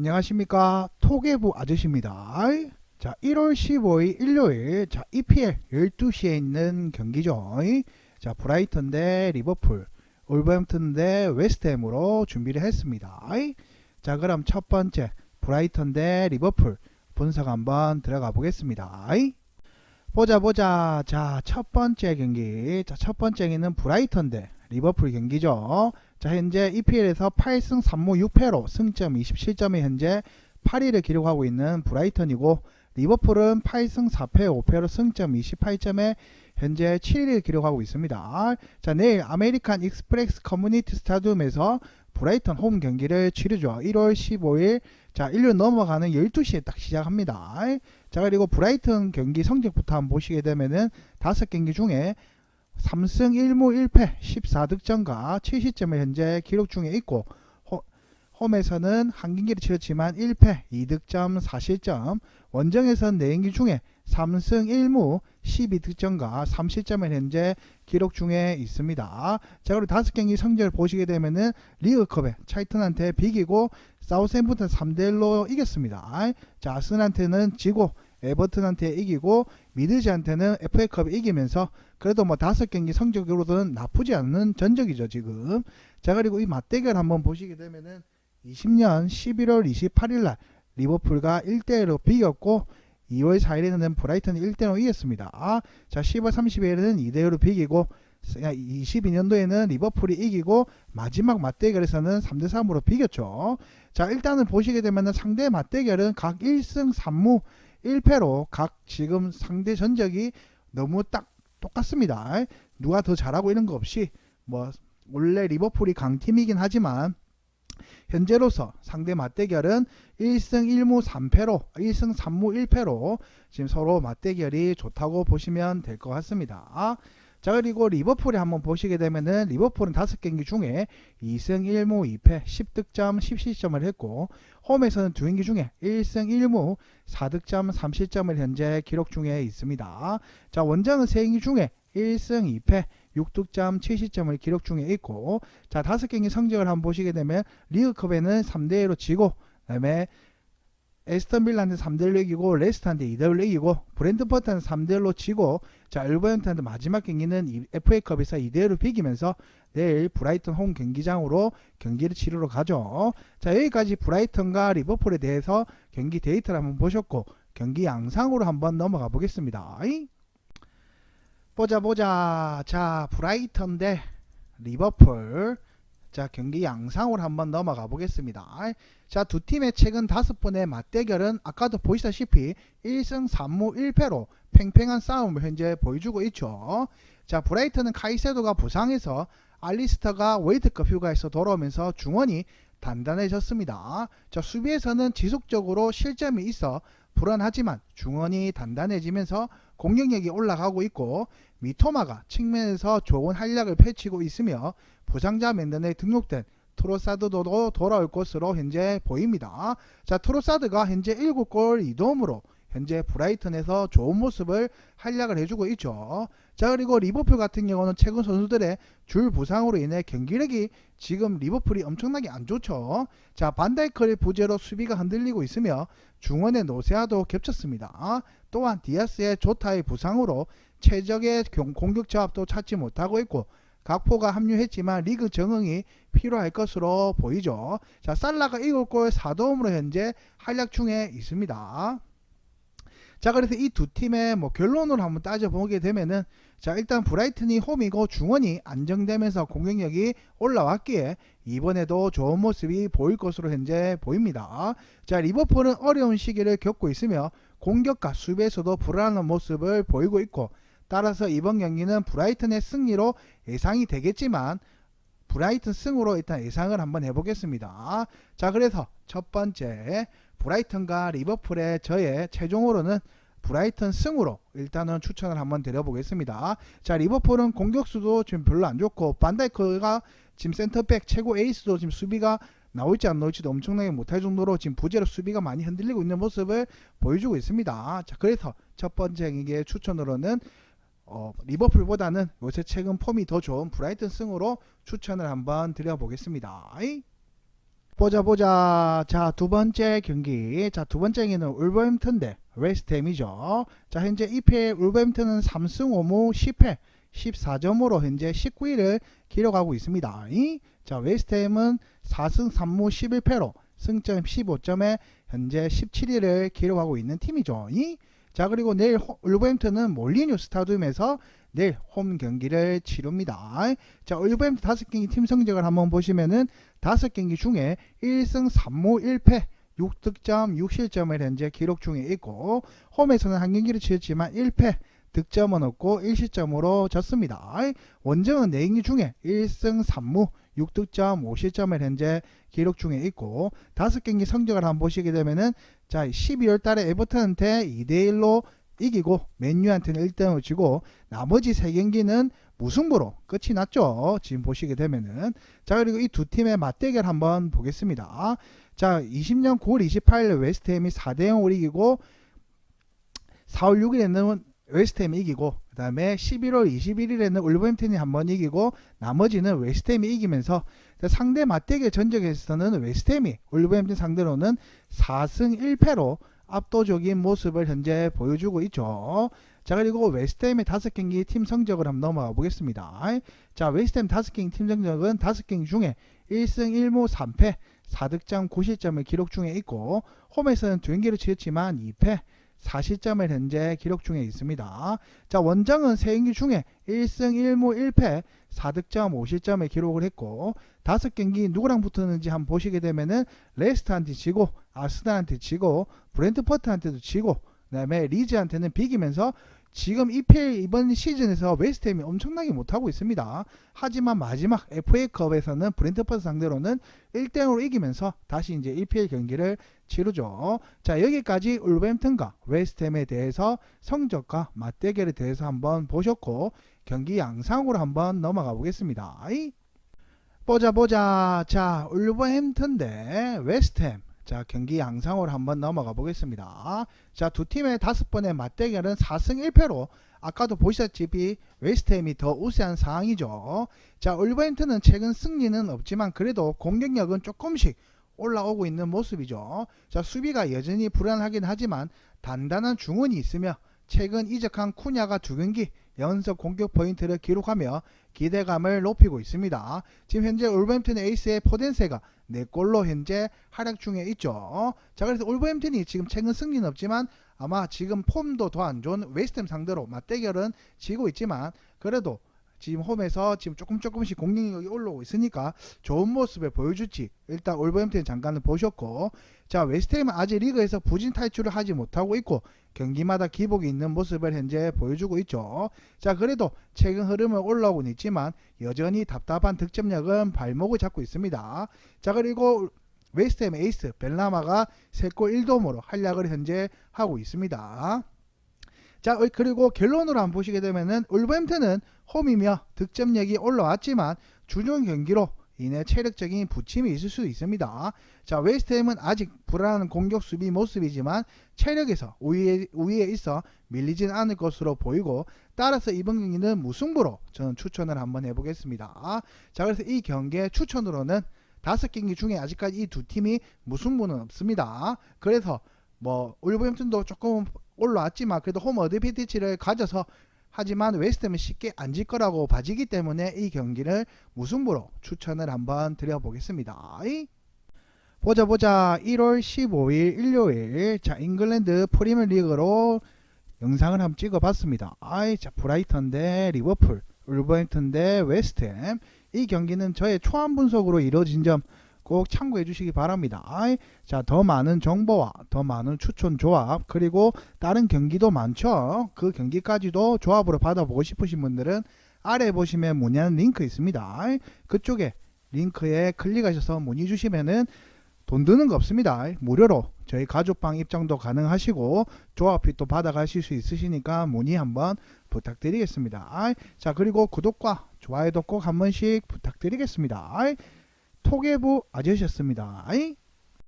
안녕하십니까? 토개부 아저씨입니다. 자 1월 15일 일요일 자 EPL 12시에 있는 경기죠. 자 브라이턴 대 리버풀 올버햄튼 대 웨스트햄으로 준비를 했습니다. 자 그럼 첫 번째 브라이턴 대 리버풀 분석 한번 들어가 보겠습니다. 보자 보자. 자 첫 번째 경기. 자 첫 번째 경기는 브라이턴 대 리버풀 경기죠 자 현재 EPL에서 8승 3무 6패로 승점 27점에 현재 8위를 기록하고 있는 브라이턴이고 리버풀은 8승 4패 5패로 승점 28점에 현재 7위를 기록하고 있습니다. 자 내일 아메리칸 익스프레스 커뮤니티 스타디움에서 브라이턴 홈 경기를 치르죠. 1월 15일 자 일요일 넘어가는 12시에 딱 시작합니다. 자 그리고 브라이턴 경기 성적부터 한번 보시게 되면은 5경기 중에 3승 1무 1패 14득점과 7시점을 현재 기록 중에 있고 호, 홈에서는 한 경기를 치렀지만 1패 2득점 4실점 원정에서는 4경기 중에 3승 1무 12득점과 3실점을 현재 기록 중에 있습니다. 자 그리고 5경기 성적을 보시게 되면은 리그컵에 차이튼한테 비기고 사우샘프턴 3대1로 이겼습니다. 자 아슨한테는 지고 에버튼한테 이기고 미드지한테는 FA컵 이기면서 그래도 뭐 다섯 경기 성적으로는 나쁘지 않은 전적이죠 지금. 자 그리고 이 맞대결 한번 보시게 되면은 20년 11월 28일 날 리버풀과 1대1로 비겼고 2월 4일에는 브라이턴이 1대1로 이겼습니다. 아, 자 10월 30일에는 2대1로 비기고 22년도에는 리버풀이 이기고 마지막 맞대결에서는 3대3으로 비겼죠. 자 일단은 보시게 되면은 상대 맞대결은 각 1승 3무 1패로 각 지금 상대 전적이 너무 딱 똑같습니다. 누가 더 잘하고 이런 거 없이 뭐 원래 리버풀이 강팀이긴 하지만 현재로서 상대 맞대결은 1승 1무 3패로 1승 3무 1패로 지금 서로 맞대결이 좋다고 보시면 될 것 같습니다. 자 그리고 리버풀이 한번 보시게 되면은 리버풀은 5경기 중에 2승 1무 2패 10득점 10실점을 했고 홈에서는 두 경기 중에 1승 1무 4득점 3실점을 현재 기록 중에 있습니다. 자 원정은 3경기 중에 1승 2패 6득점 7실점을 기록 중에 있고 자 다섯 경기 성적을 한번 보시게 되면 리그컵에는 3대1로 지고 그다음에 에스턴 빌라한테 3대 1로 이기고 레스트한테 2대 1로 이기고 브랜드퍼트한테 3대 1로 지고 자 엘버햄튼한테 마지막 경기는 FA컵에서 2대 1로 비기면서 내일 브라이턴 홈 경기장으로 경기를 치르러 가죠. 자 여기까지 브라이턴과 리버풀에 대해서 경기 데이터를 한번 보셨고 경기 양상으로 한번 넘어가 보겠습니다. 보자 보자 자 브라이턴 대 리버풀 자 경기 양상으로 한번 넘어가 보겠습니다. 자 두 팀의 최근 다섯 번의 맞대결은 아까도 보시다시피 1승 3무 1패로 팽팽한 싸움을 현재 보여주고 있죠. 자 브라이턴은 카이세도가 부상해서 알리스터가 웨이트급 휴가에서 돌아오면서 중원이 단단해졌습니다. 자 수비에서는 지속적으로 실점이 있어 불안하지만 중원이 단단해지면서 공격력이 올라가고 있고 미토마가 측면에서 좋은 활약을 펼치고 있으며 부상자 멘단에 등록된 트로사드도 돌아올 것으로 현재 보입니다. 자, 트로사드가 현재 7골 2도움으로 현재 브라이턴에서 좋은 모습을 활약을 해주고 있죠. 자 그리고 리버풀 같은 경우는 최근 선수들의 줄 부상으로 인해 경기력이 지금 리버풀이 엄청나게 안 좋죠. 자 반다이크의 부재로 수비가 흔들리고 있으며 중원의 노세아도 겹쳤습니다. 또한 디아스의 조타의 부상으로 최적의 공격 조합도 찾지 못하고 있고 각포가 합류했지만 리그 정응이 필요할 것으로 보이죠. 자 살라가 7골 4도움으로 현재 활약 중에 있습니다. 자 그래서 이 두 팀의 뭐 결론을 한번 따져보게 되면은 자 일단 브라이튼이 홈이고 중원이 안정되면서 공격력이 올라왔기에 이번에도 좋은 모습이 보일 것으로 현재 보입니다. 자 리버풀은 어려운 시기를 겪고 있으며 공격과 수비에서도 불안한 모습을 보이고 있고 따라서 이번 경기는 브라이튼의 승리로 예상이 되겠지만 브라이튼 승으로 일단 예상을 한번 해보겠습니다. 자 그래서 첫 번째 브라이턴과 리버풀의 저의 최종으로는 브라이턴 승으로 일단은 추천을 한번 드려보겠습니다. 자 리버풀은 공격수도 지금 별로 안 좋고 반다이크가 지금 센터백 최고 에이스도 지금 수비가 나올지 안 나올지도 엄청나게 못할 정도로 지금 부재로 수비가 많이 흔들리고 있는 모습을 보여주고 있습니다. 자 그래서 첫 번째 이게 추천으로는 어, 리버풀보다는 요새 최근 폼이 더 좋은 브라이튼 승으로 추천을 한번 드려보겠습니다. 보자 보자. 자, 두 번째 경기. 자, 두 번째 경기는 울버햄튼 대 웨스트햄이죠. 자, 현재 2패 울버햄튼은 3승 5무 10패 14점으로 현재 19위를 기록하고 있습니다. 이? 자, 웨스트햄은 4승 3무 11패로 승점 15점에 현재 17위를 기록하고 있는 팀이죠. 이? 자, 그리고 내일 호- 울버햄튼은 몰리뉴 스타디움에서 내일 홈 경기를 치릅니다. 자, 울버햄튼 다섯 경기 팀 성적을 한번 보시면은 다섯 경기 중에 1승 3무 1패 6득점 6실점을 현재 기록 중에 있고 홈에서는 한 경기를 치렀지만 1패 득점은 없고 1실점으로 졌습니다. 원정은 4경기 중에 1승 3무 6득점 5실점을 현재 기록 중에 있고 다섯 경기 성적을 한번 보시게 되면은 자 12월 달에 에버턴한테 2대1로 이기고 맨유한테는 1등을 지고 나머지 세 경기는 무승부로 끝이 났죠. 지금 보시게 되면은 자 그리고 이 두 팀의 맞대결 한번 보겠습니다. 자 20년 9월 28일 웨스트햄이 4대 0으로 이기고 4월 6일에는 웨스트햄이 이기고 그 다음에 11월 21일에는 울버햄튼이 한 번 이기고 나머지는 웨스트햄이 이기면서 상대 맞대결 전적에서는 웨스트햄이 울버햄튼 상대로는 4승 1패로 압도적인 모습을 현재 보여주고 있죠. 자 그리고 웨스트햄의 다섯 경기 팀 성적을 한번 넘어가 보겠습니다. 자 웨스트햄 다섯 경기 팀 성적은 다섯 경기 중에 1승 1무 3패 4득점 9실점을 기록 중에 있고 홈에서는 두 경기를 치렀지만 2패 4실점을 현재 기록 중에 있습니다. 자 원정은 세 경기 중에 1승 1무 1패 4득점 5실점을 기록을 했고 다섯 경기 누구랑 붙었는지 한번 보시게 되면은 레스트한테 지고 아스날한테 지고 브렌트퍼트한테도 지고 그다음에 리즈한테는 비기면서 지금 EPL 이번 시즌에서 웨스트햄이 엄청나게 못하고 있습니다. 하지만 마지막 FA컵에서는 브렌트퍼트 상대로는 1대0으로 이기면서 다시 이제 EPL 경기를 치르죠. 자 여기까지 울버햄튼과 웨스트햄에 대해서 성적과 맞대결에 대해서 한번 보셨고 경기 양상으로 한번 넘어가 보겠습니다. 이 보자 보자 자 울버햄튼 대 웨스트햄 자 경기 양상으로 한번 넘어가 보겠습니다. 자 두 팀의 다섯 번의 맞대결은 4승 1패로 아까도 보셨다시피 웨스트햄이 더 우세한 상황이죠. 자 울버햄튼은 최근 승리는 없지만 그래도 공격력은 조금씩 올라오고 있는 모습이죠. 자 수비가 여전히 불안하긴 하지만 단단한 중원이 있으며 최근 이적한 쿠냐가 두 경기 연속 공격 포인트를 기록하며 기대감을 높이고 있습니다. 지금 현재 울버햄튼 에이스의 포덴세가 4골로 현재 활약 중에 있죠. 자 그래서 울버햄튼이 지금 최근 승리는 없지만 아마 지금 폼도 더 안 좋은 웨스트햄 상대로 맞대결은 지고 있지만 그래도 지금 홈에서 지금 조금 조금씩 공격력이 올라오고 있으니까 좋은 모습을 보여줄지 일단 울버햄튼 잠깐은 보셨고 자 웨스트햄은 아직 리그에서 부진 탈출을 하지 못하고 있고 경기마다 기복이 있는 모습을 현재 보여주고 있죠. 자 그래도 최근 흐름은 올라오고는 있지만 여전히 답답한 득점력은 발목을 잡고 있습니다. 자 그리고 웨스트햄 에이스 벨라마가 3골 1도움으로 활약을 현재 하고 있습니다. 자 어, 그리고 결론으로 한번 보시게 되면은 울버햄튼은 홈이며 득점력이 올라왔지만 주중 경기로 인해 체력적인 부침이 있을 수 있습니다. 자 웨스트햄은 아직 불안한 공격 수비 모습이지만 체력에서 우위에, 우위에 있어 밀리진 않을 것으로 보이고 따라서 이번 경기는 무승부로 저는 추천을 한번 해보겠습니다. 자 그래서 이 경기의 추천으로는 다섯 경기 중에 아직까지 이 두 팀이 무승부는 없습니다. 그래서 뭐 울버햄튼도 조금 올라왔지만 그래도 홈 어드밴티지를 가져서 하지만 웨스트햄은 쉽게 안 질 거라고 봐지기 때문에 이 경기를 무승부로 추천을 한번 드려보겠습니다. 이? 보자 보자 1월 15일 일요일 자 잉글랜드 프리미어리그로 영상을 한번 찍어봤습니다. 아이 자 브라이턴 대 리버풀 울버햄튼 대 웨스트햄 이 경기는 저의 초안 분석으로 이루어진 점 꼭 참고해 주시기 바랍니다. 자, 더 많은 정보와 더 많은 추천 조합 그리고 다른 경기도 많죠. 그 경기까지도 조합으로 받아보고 싶으신 분들은 아래 보시면 문의하는 링크 있습니다. 그쪽에 링크에 클릭하셔서 문의 주시면은 돈 드는 거 없습니다. 무료로 저희 가족방 입장도 가능하시고 조합비 또 받아가실 수 있으시니까 문의 한번 부탁드리겠습니다. 자 그리고 구독과 좋아요도 꼭 한 번씩 부탁드리겠습니다. 토개부 아저씨였습니다. 아이.